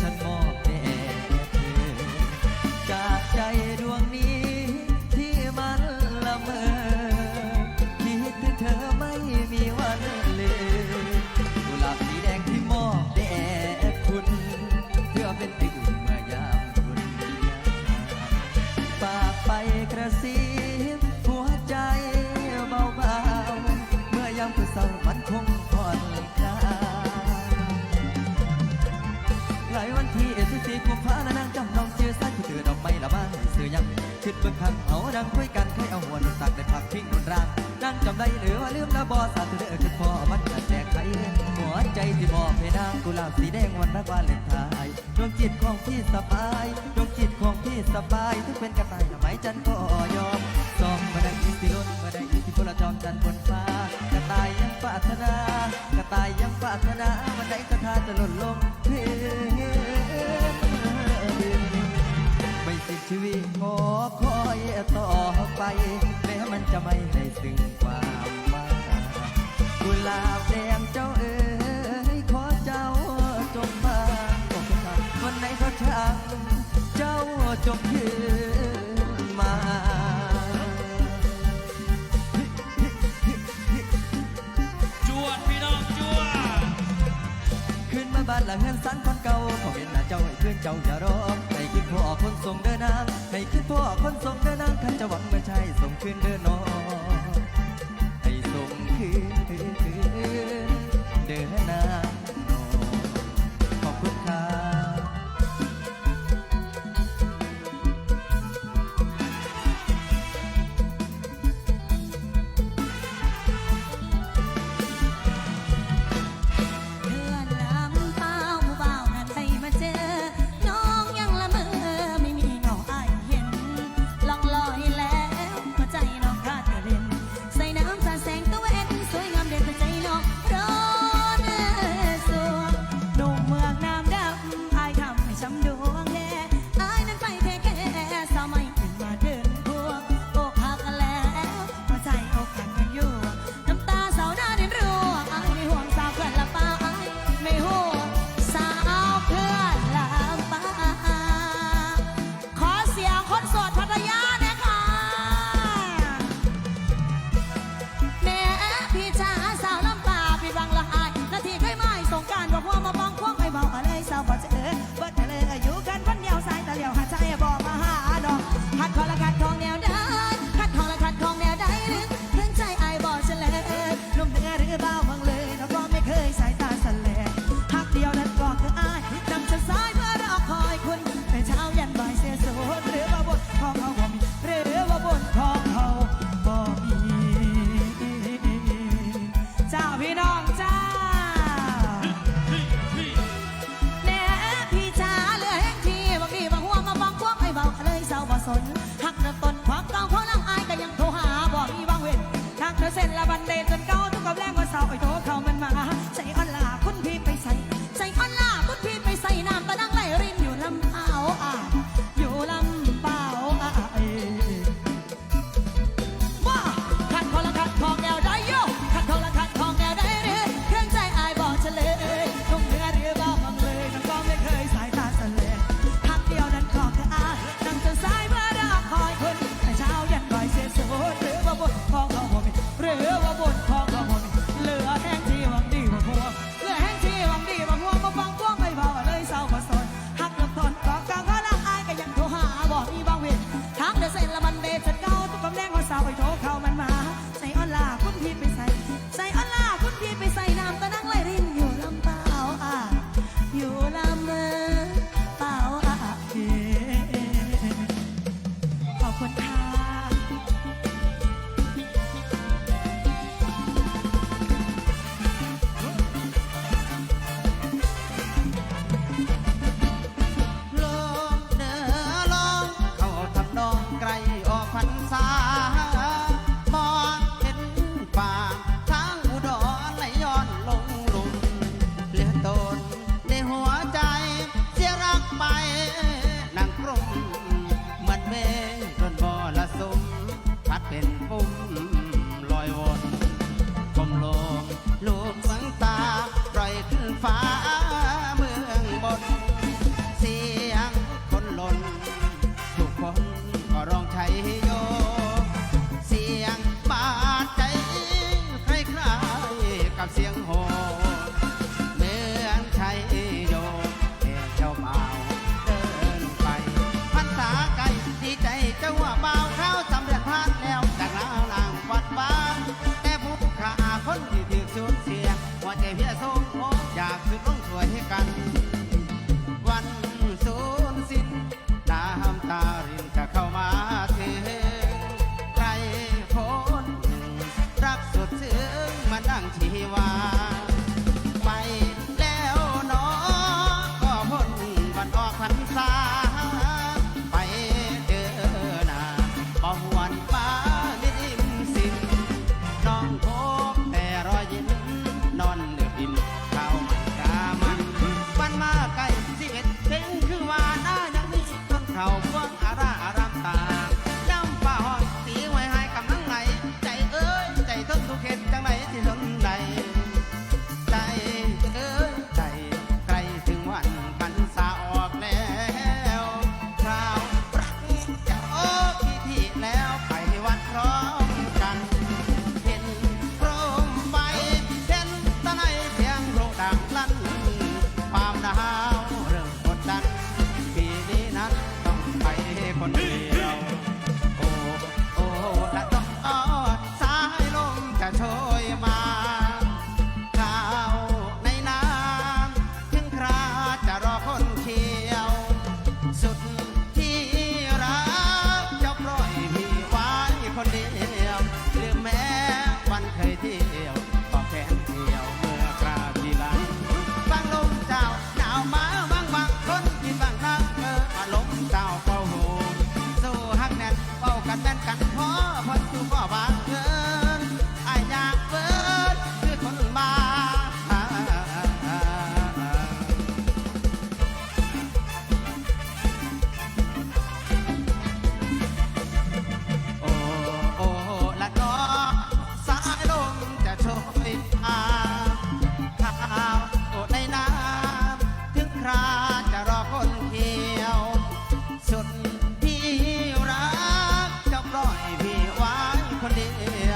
ฉันมอง เอาดังคุยกันใครเอาหัวนุ่นตักได้ผักทิ้งบนรางนั่งจำได้หรือว่าลืมละบอสาธุเด้อคุณพ่อมันกัดแจกใครหัวใจที่บอบให้นางกุหลาบสีแดงวันรักวาเลนไทน์ดวงจิตของพี่สบายดวงจิตของพี่สบายถึงเป็นกระต่ายทำไมจันก็ยอม แม้มันจะไม่ได้ซึ่งความมากุลาบแดงเจ้าเอ๋ยขอเจ้าจงมาวันไหนเขาทำเจ้าจงยืนมาจวดพี่น้องจวดขึ้นมาบ้านหลังเงินสันคนเก่าขอเห็นหน้าเจ้าให้เพื่อนเจ้าอย่ารอ พ่อคนส่งเดินนางให้ขึ้นพ่อคนส่งเดินนางท่านจะหวังไม่ใช่ส่งขึ้นเดินน้อง พันจุก็บางเธอ yeah.